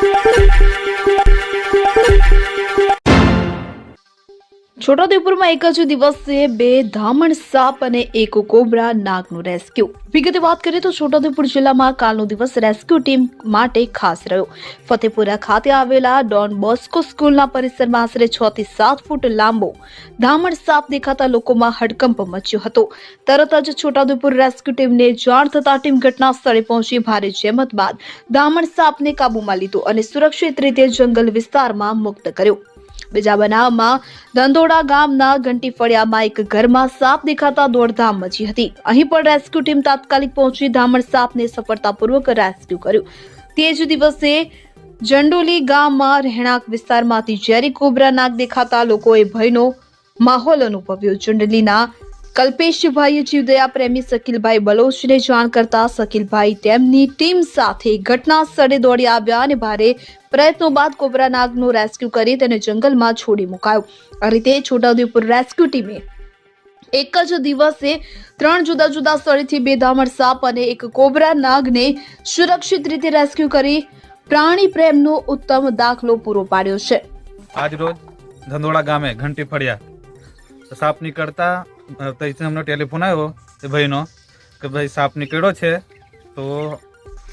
Thank you. છોટાઉદેપુરમાં એક જ દિવસે બે ધામણ સાપ અને એક કોબરા નાગનું રેસ્ક્યુ વિગતે વાત કરીએ તો છોટાઉદેપુર જિલ્લામાં કાલનો દિવસ રેસ્ક્યુ ટીમ માટે ખાસ રહ્યો. ફતેપુરા ખાતે આવેલા ડોન બોસ્કો સ્કૂલના પરિસરમાં આશરે છ થી સાત ફૂટ લાંબો ધામણ સાપ દેખાતા લોકોમાં હડકંપ મચ્યો હતો. તરત જ છોટાઉદેપુર રેસ્ક્યુ ટીમને જાણ થતા ટીમ ઘટના સ્થળે પહોંચી ભારે જહેમત બાદ ધામણ સાપને કાબૂમાં લીધો અને સુરક્ષિત રીતે જંગલ વિસ્તારમાં મુક્ત કર્યો. બીજા બનાવમાં ધંધોડા ગામના ઘંટી ફળિયામાં એક ઘરમાં સાપ દેખાતા દોડધામ મચી હતી. અહીં પણ રેસ્ક્યુ ટીમ તાત્કાલિક પહોંચી ધામણ સાપને સફળતાપૂર્વક રેસ્ક્યુ કર્યું. તે જ દિવસે જંડોલી ગામમાં રહેણાંક વિસ્તારમાંથી ઝેરી કોબરા નાગ દેખાતા લોકોએ ભયનો માહોલ અનુભવ્યો. જંડલીના કલ્પેશભાઈએ જીવદયા પ્રેમી શકીલભાઈ બલોચને જાણ કરતા શકીલભાઈ તેમની ટીમ સાથે ઘટના સ્થળે દોડી આવ્યા અને ભારે પ્રયત્નો બાદ કોબરા નાગનો રેસ્ક્યુ કરી તેને જંગલમાં છોડી મુકાયો. આ રીતે છોટાઉદેપુર રેસ્ક્યુ ટીમે એક જ દિવસે ત્રણ જુદા જુદા સ્થળેથી બે ધામણ સાપ અને એક કોબરા નાગને સુરક્ષિત રીતે રેસ્ક્યુ કરી પ્રાણી પ્રેમનો ઉત્તમ દાખલો પૂરો પાડ્યો છે. આજ રોજ ધંધોળા ગામે ઘંટી ફળ્યા. સાપ નીકળતા ત્યાંથી અમને ટેલિફોન આવ્યો એ ભાઈનો કે ભાઈ સાપ નીકળ્યો છે, તો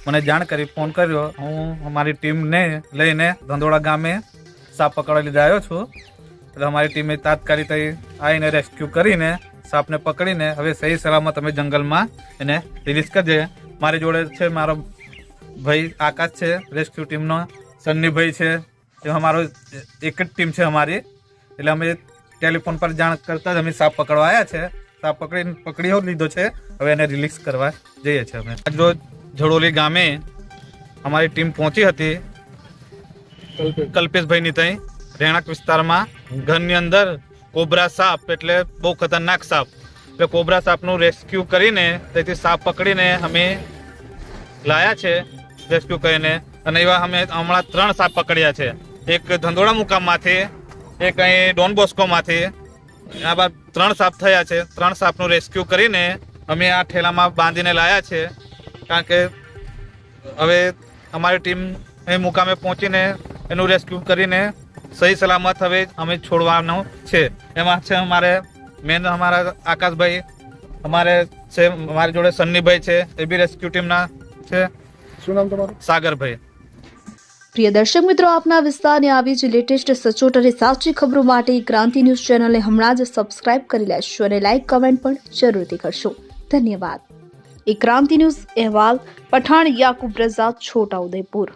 મને જાણ કરી, ફોન કર્યો. હું અમારી ટીમને લઈને ધંધોળા ગામે સાપ પકડવા લીધે આવ્યો છું. એટલે અમારી ટીમે તાત્કાલિક આવીને રેસ્ક્યુ કરીને સાપને પકડીને હવે સહી સલામત અમે જંગલમાં એને રિલીઝ કરી દઈએ. મારી જોડે છે મારો ભાઈ આકાશ છે રેસ્ક્યુ ટીમનો સન્ની ભાઈ છે. એ અમારો એક જ ટીમ છે અમારી. એટલે અમે ટેલિફોન પર જાણ કરતા જ અમે સાપ પકડવા આવ્યા છે. સાપ પકડી પકડી લીધો છે. હવે એને રિલીઝ કરવા જઈએ છીએ અમે. આજ રોજ જડોલી ગામે અમારી ટીમ પહોંચી હતી. કલ્પેશભાઈની ત્યાં રહેણાંક વિસ્તારમાં. ઘરની અંદર કોબરા સાપ એટલે બહુ ખતરનાક સાપ. એટલે કોબરા સાપનું રેસ્ક્યુ કરીને તેથી સાપ પકડીને અમે લાયા છે રેસ્ક્યુ કરીને. અને એવા અમે હમણાં ત્રણ સાપ પકડ્યા છે. એક ધંધોળા મુકામમાંથી એક અહીં ડોન બોસ્કોમાંથી. આ ત્રણ સાપ થયા છે. ત્રણ સાપનું રેસ્ક્યુ કરીને અમે આ ઠેલામાં બાંધીને લાયા છે. કારણ કે હવે અમારી ટીમ અહીં મુકામે પહોંચીને એનું રેસ્ક્યુ કરીને સહી સલામત હવે અમે છોડવાનું છે. એમાં છે અમારે મેન અમારા આકાશભાઈ અમારે છે મારી જોડે સન્નીભાઈ છે એ બી રેસ્ક્યુ ટીમના છે. શું નામ તમારું? સાગરભાઈ. પ્રિય દર્શક મિત્રો, આપના વિસ્તારની આવી જ લેટેસ્ટ સચોટ અને સાચી ખબરો માટે ક્રાંતિ ન્યૂઝ ચેનલને હમણાં જ સબસ્ક્રાઇબ કરી લેશો અને લાઇક કમેન્ટ પણ જરૂરથી કરશો. ધન્યવાદ. એ ક્રાંતિ ન્યૂઝ અહેવાલ, પઠાણ યાકુબ રઝા છોટાઉદેપુર